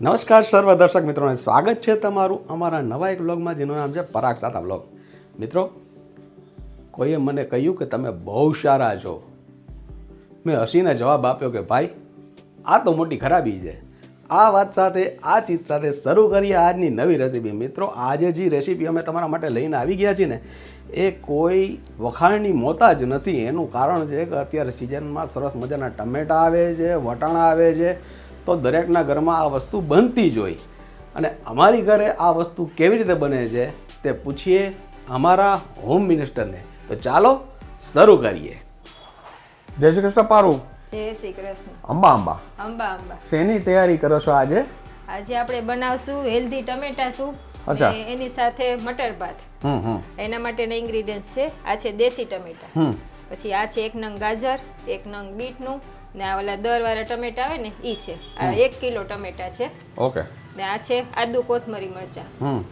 નમસ્કાર સર્વ દર્શક મિત્રોને, સ્વાગત છે તમારું અમારા નવા એક બ્લોગમાં જેનું નામ છે પરાગ સાતા બ્લોગ મિત્રો, કોઈએ મને કહ્યું કે તમે બહુ સારા છો. મેં હસીને જવાબ આપ્યો કે, ભાઈ, આ તો મોટી ખરાબી છે. આ વાત સાથે, આ ચીજ સાથે શરૂ કરીએ આજની નવી રેસીપી મિત્રો, આજે જે રેસીપી અમે તમારા માટે લઈને આવી ગયા છીએ ને, એ કોઈ વખાણની મોતાજ નથી. એનું કારણ છે કે અત્યારે સિઝનમાં સરસ મજાના ટમેટા આવે છે, વટાણા આવે છે તો દરેકના ઘરમાં આ વસ્તુ બનતી જ હોય. અને અમારી ઘરે આ વસ્તુ કેવી રીતે બને છે તે પૂછીએ અમારા હોમ મિનિસ્ટરને. તો ચાલો શરૂ કરીએ. જય શ્રી કૃષ્ણ પારુ. જય શ્રી કૃષ્ણ. અંબા અંબા. અંબા અંબા. શેની તૈયારી કરો છો આજે? આજે આપણે બનાવશું હેલ્ધી ટમેટા સૂપ અચ્છા. એની સાથે મટર ભાત. એના માટેના ઇન્ગ્રીડિયન્ટ છે. આ છે દેશી ટમેટા. પછી આ છે એક નંગ ગાજર એક નંગ બીટનું ને આ ઓલા દરવાળા ટમેટા આવે ને એ છે. આ એક કિલો ટમેટા છે. ઓકે. ને આ છે આદુ કોથમરી મરચાં.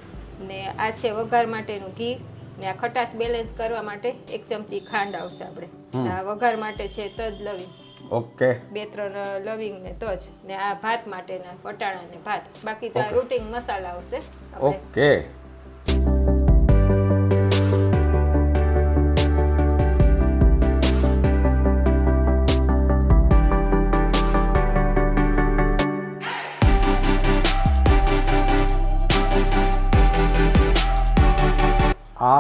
ને આ છે વઘાર માટેનું ઘી. ને આ ખટાશ બેલેન્સ કરવા માટે એક ચમચી ખાંડ આવશે આપણે. આ વઘાર માટે છે તજ લવિંગ. ઓકે. બે ત્રણ લવિંગ ને તજ. ને આ ભાત માટેના વટાણા ને ભાત. બાકી તો આ રૂટિંગ મસાલા આવશે. ઓકે.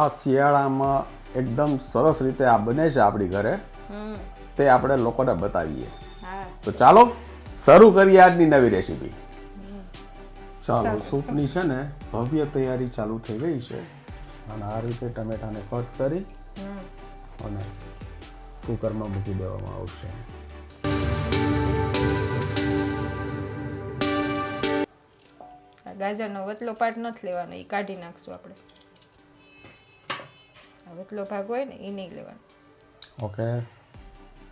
આ શિયાળામાં એકદમ સરસ રીતે આ બને છે આપણી ઘરે. તે આપણે લોકોને બતાવીએ. તો ચાલો શરૂ કરીએ આજની નવી રેસીપી. ચાલો સૂપની છે ને ભવ્ય તૈયારી ચાલુ થઈ ગઈ છે. અને આ રીતે ટમેટાને કટ કરી હમ. અને કુકરમાં મૂકી દેવામાં આવશે. ગાજરનો વતલો પાર્ટ નથી લેવાનો એ કાઢી નાખશું આપણે. આ ભાગ હોય ને એ નહીં લેવાનો. ઓકે.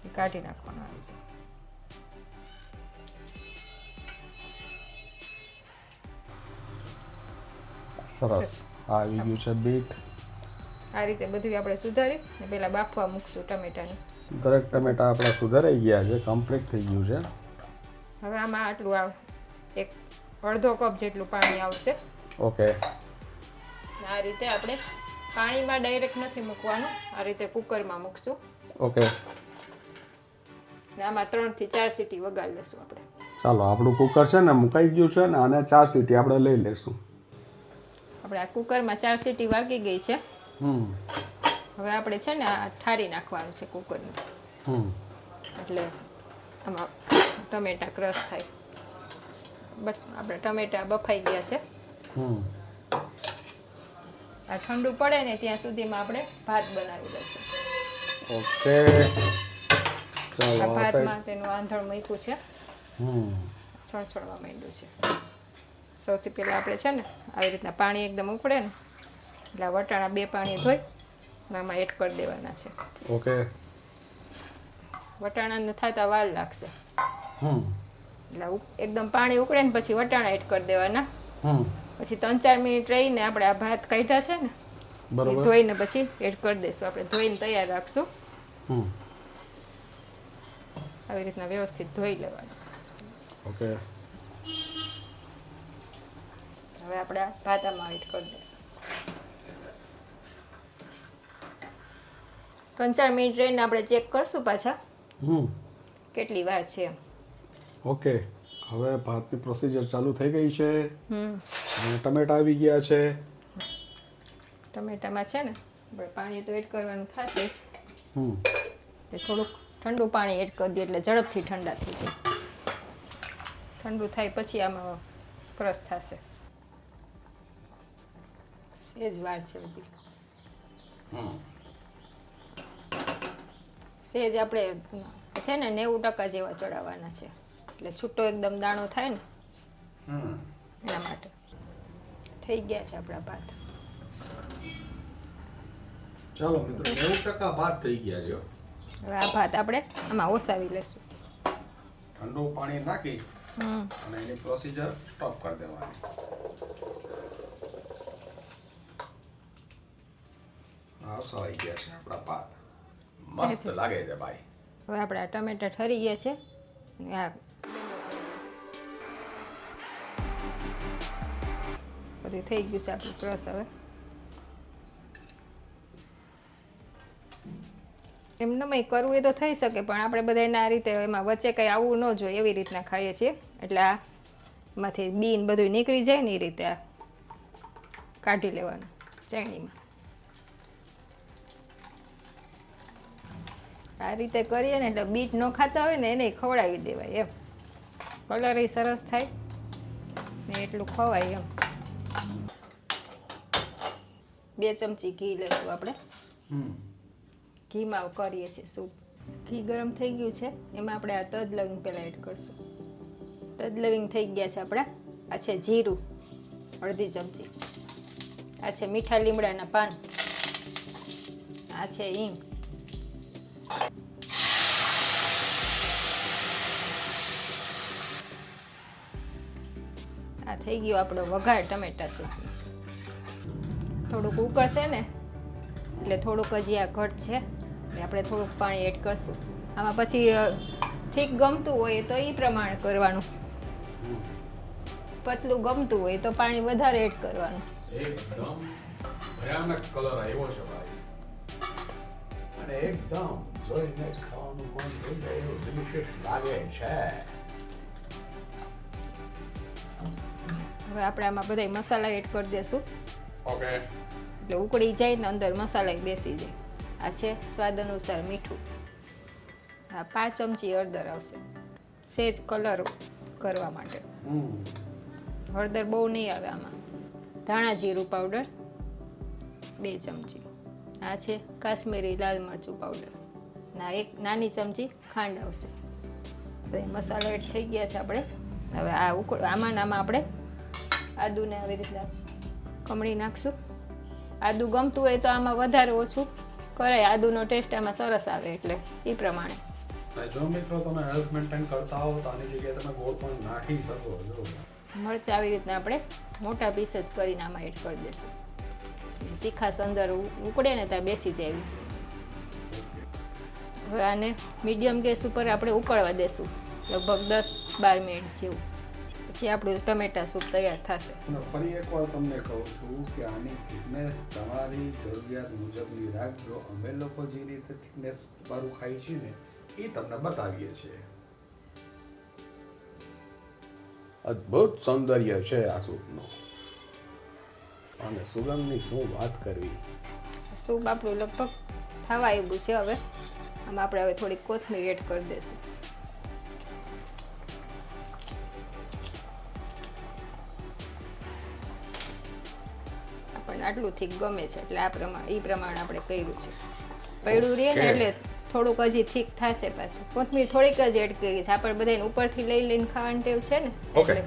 એ કાઢી નાખવાનો આવે છે. સરસ. આવી ગયું છે બીટ. આ રીતે બધું આપણે સુધારી ને પહેલા બાફવા મૂકશું ટમેટાને. દરેક ટમેટા આપણા સુધારાઈ ગયા છે કમ્પ્લીટ થઈ ગયું છે. હવે આમાં આટલું આવે એક અડધો કપ જેટલું પાણી આવશે. ઓકે. આ રીતે આપણે પાણીમાં ડાયરેક્ટ નથી મૂકવાનું. આ રીતે કુકરમાં મૂકશું. ઓકે. ને આમાં ત્રણથી ચાર સીટી વગાડી લેશું આપણે. ચાલો આપણું કુકર છે ને મુકાઈ ગયું છે ને આને ચાર સીટી આપણે લઈ લઈશું આપણે આ કુકરમાં ચાર સીટી વાગી ગઈ છે. હમ. હવે આપણે છે ને આ ઠારી નાખવાનું છે કુકરને. હમ. એટલે આમાં ટમેટા ક્રશ થાય. બટ આપણે ટમેટા બફાઈ ગયા છે. હમ. આ ઠંડુ પડે ને ત્યાં સુધીમાં આપણે ભાત બનાવી લઈશું. ઓકે. ચાલો ભાતમાં તેનું આંધણ મૂક્યું છે. હમ. છણછણવા માંડ્યું છે. સૌથી પહેલાં આપણે છે ને આવી રીતના પાણી એકદમ ઉકળે ને એટલે વટાણા બે પાણી ધોઈ આમાં એડ કરી દેવાના છે. ઓકે. વટાણાને થતા વાર લાગશે. હમ. એટલે એકદમ પાણી ઉકળે ને પછી વટાણા એડ કરી દેવાના. હમ. પછી ત્રણ ચાર મિનિટ રહીને આપણે આ ભાત કાઢ્યા છે ને બરોબર. ધોઈને પછી એડ કરી દઈશું. આપણે ધોઈને તૈયાર રાખશું. આવી રીતના વ્યવસ્થિત ધોઈ લેવાનું. ઓકે. હવે આપણે ભાત ભાતામાં એડ કરી દઈશું. ત્રણ ચાર મિનિટ રહીને આપણે ચેક કરશું પાછા. હમ. કેટલી વાર છે ઓકે. હવે ભાતની પ્રોસિજર ચાલુ થઈ ગઈ છે. હમ. અને ટમેટા આવી ગયા છે. ટમેટામાં છે ને પાણી તો એડ કરવાનું થશે જ. હમ. થોડુંક ઠંડુ પાણી એડ કરી દઈએ એટલે ઝડપથી ઠંડા થઈ જાય. ઠંડુ થાય પછી આમાં ક્રશ થશે. સેજ વાર છે હજી. સેજ આપણે છે ને નેવું ટકા જેવા ચડાવવાના છે. એટલે છૂટો એકદમ દાણો થાય ને એના માટે. થઈ ગયા છે આપણા ભાત ચાલો મિત્રો નેવું ટકા ભાત થઈ ગયા છે હવે આ ભાત આપણે આમાં ઓસાવી લેશું ઠંડુ પાણી નાખી હમ. અને એની પ્રોસીજર સ્ટોપ કરી દેવાની. હા ગયા છે આપણા ભાત. મસ્ત લાગે છે ભાઈ. હવે આપણે ટમેટા ઠરી ગયા છે. આ બધું થઈ ગયું છે આપણું ક્રસ હવે. એમને કરવું એ તો થઈ શકે, પણ આપણે બધા આ રીતે એમાં વચ્ચે કંઈ આવવું ન જોઈએ એવી રીતના ખાઈએ છીએ. એટલે આ માંથી બીન બધું નીકળી જાય ને એ રીતે આ કાઢી લેવાનું ચણીમાં આ રીતે કરીએ ને એટલે બીટ ન ખાતા હોય ને એને ખવડાવી દેવાય એમ. કલર સરસ થાય ને એટલું ખવાય એમ. બે ચમચી ઘી લઈશું આપણે. ઘીમાં કરીએ છીએ સૂપ. ઘી ગરમ થઈ ગયું છે એમાં આપણે આ તદ લવિંગ પહેલાં એડ કરશું. તદ લવિંગ થઈ ગયા છે આપણા. આ છે જીરું અડધી ચમચી. આ છે મીઠા લીમડાના પાન. આ છે હિંગ. આ થઈ ગયો આપણો વઘાર ટમેટા સૂપ થોડુંક ઉકળશે ને એટલે થોડુંક હજી આ ઘટ છે. એટલે આપણે થોડુંક પાણી એડ કરશું. આમાં પછી ઠીક ગમતું હોય તો એ પ્રમાણે કરવાનું. પતલું ગમતું હોય તો પાણી વધારે એડ કરવાનું. એકદમ ભયાનક કલર આવ્યો છે ભાઈ. અને એકદમ જોઈને ખાવાનું મન થઈ જાય એવું ડિલિશિયસ લાગે છે. હવે આપણે આમાં બધા મસાલા એડ કરી દઈશું ઓકે. એટલે ઉકળી જાય ને અંદર મસાલા બેસી જાય. આ છે સ્વાદ અનુસાર મીઠું. આ પાંચ ચમચી હળદર આવશે. સેજ કલર કરવા માટે. હળદર બહુ નહીં આવે આમાં. ધાણા જીરું પાવડર બે ચમચી. આ છે કાશ્મીરી લાલ મરચું પાવડર. ના એક નાની ચમચી ખાંડ આવશે. મસાલા એડ થઈ ગયા છે આપણે. હવે આ ઉકળ આમાં આમાં આપણે આદુને આવી રીતના ખમણી નાખશું. આદુ ગમતું હોય તો આમાં વધારે ઓછું કરાય. આદુનો ટેસ્ટ આમાં સરસ આવે એટલે એ પ્રમાણે. જો મિત્રો તમે હેલ્થ મેન્ટેન કરતા હો તો આની જગ્યાએ તમે ગોળ પણ નાખી શકો જો. મરચાં આવી રીતના આપણે મોટા પીસ જ કરીને આમાં એડ કરી દઈશું. તીખાસ અંદર ઉકળે ને ત્યાં બેસી જાય. હવે આને મીડિયમ ગેસ ઉપર આપણે ઉકળવા દેશું. લગભગ દસ બાર મિનિટ જેવું. પછી આપણું ટમેટા સૂપ તૈયાર થશે. ફરી એકવાર તમને કહું છું કે આની થિકનેસ તમારી જરૂરિયાત મુજબની રાખજો. અમે લોકો જે રીતે થિકનેસ વાળું ખાઈ છીએ ને એ તમને બતાવીએ છીએ. અદ્ભુત સૌંદર્ય છે આ સૂપનું. અને સુગંધની શું વાત કરવી? સૂપ આપણું લગભગ થવા આવ્યું છે હવે. આમાં આપણે હવે થોડીક કોથમીર એડ કરી દઈશું. આટલું થીક ગમે છે. એટલે આ પ્રમાણે એ પ્રમાણે આપણે કર્યું છે. પડ્યું રહે ને એટલે થોડુંક હજી થીક થશે પાછું. કોથમીર થોડીક જ એડ કરી છે. આપણે બધાને ઉપરથી લઈ લઈને ખાવાની ટેવ છે ને. એટલે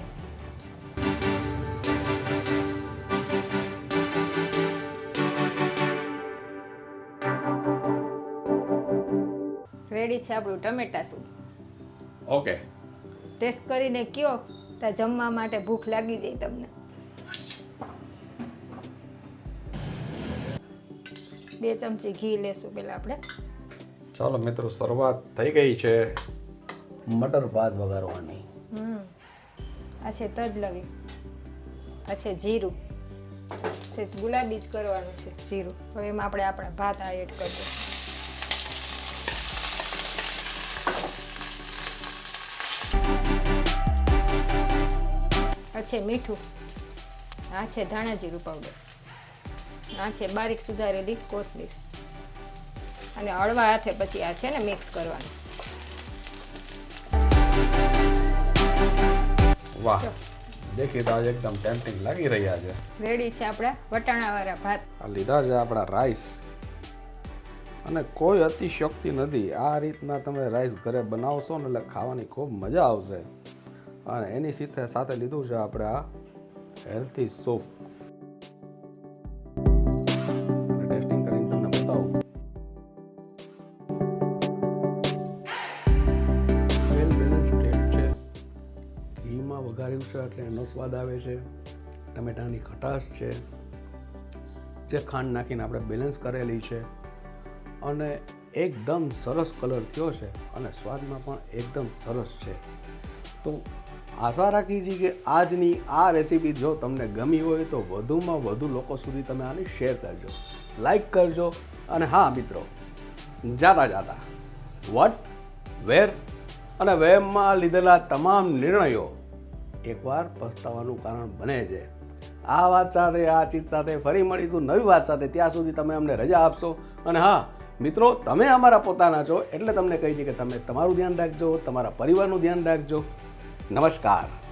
રેડી છે આપણું ટમેટા સૂપ. ઓકે ટેસ્ટ કરીને કયો ત્યાં જમવા માટે ભૂખ લાગી જાય તમને. બે ચમચી ઘી લેશું પેલા આપણે. ચાલો મિત્રો શરૂઆત થઈ ગઈ છે. મટર ભાત વઘારવાની. હમ. આ છે તજ લવી આ છે જીરું. છે ગુલાબી જ કરવાનું છે જીરું. હવે એમાં આપણે આપણા ભાત આ એડ કરી દઈશું. આ છે મીઠું. આ છે ધાણા જીરું પાવડર આ છે બારીક સુધારેલી કોથમીર. અને હળવા હાથે પછી આ છે ને મિક્સ કરવાનું. વાહ. દેખી તો આજે એકદમ ટેમ્પટિંગ લાગી રહ્યા છે. રેડી છે આપણા વટાણાવાળા ભાત. આ લીધા છે આપણા રાઈસ અને કોઈ અતિશક્તિ નથી. આ રીતના તમે રાઈસ ઘરે બનાવશો ને એટલે ખાવાની ખૂબ મજા આવશે. અને એની સાથે સાથે લીધું છે આપણે આ હેલ્થી સૂપ એટલે એનો સ્વાદ આવે છે, ટમેટાની ખટાશ છે, જે ખાંડ નાખીને આપણે બેલેન્સ કરેલી છે અને એકદમ સરસ કલર થયો છે અને સ્વાદમાં પણ એકદમ સરસ છે. તો આશા રાખી છીએ કે આજની આ રેસીપી જો તમને ગમી હોય તો વધુમાં વધુ લોકો સુધી તમે આને શેર કરજો લાઈક કરજો અને હા મિત્રો, જાતા જાતા વટ વેર અને વેમમાં લીધેલા તમામ નિર્ણયો એકવાર પસ્તાવાનું કારણ બને છે. આ વાત સાથે, આ ચીજ સાથે ફરી મળીશું નવી વાત સાથે. ત્યાં સુધી તમે અમને રજા આપશો. અને હા, મિત્રો, તમે અમારા પોતાના છો એટલે તમને કહી છે કે તમે તમારું ધ્યાન રાખજો, તમારા પરિવારનું ધ્યાન રાખજો. નમસ્કાર.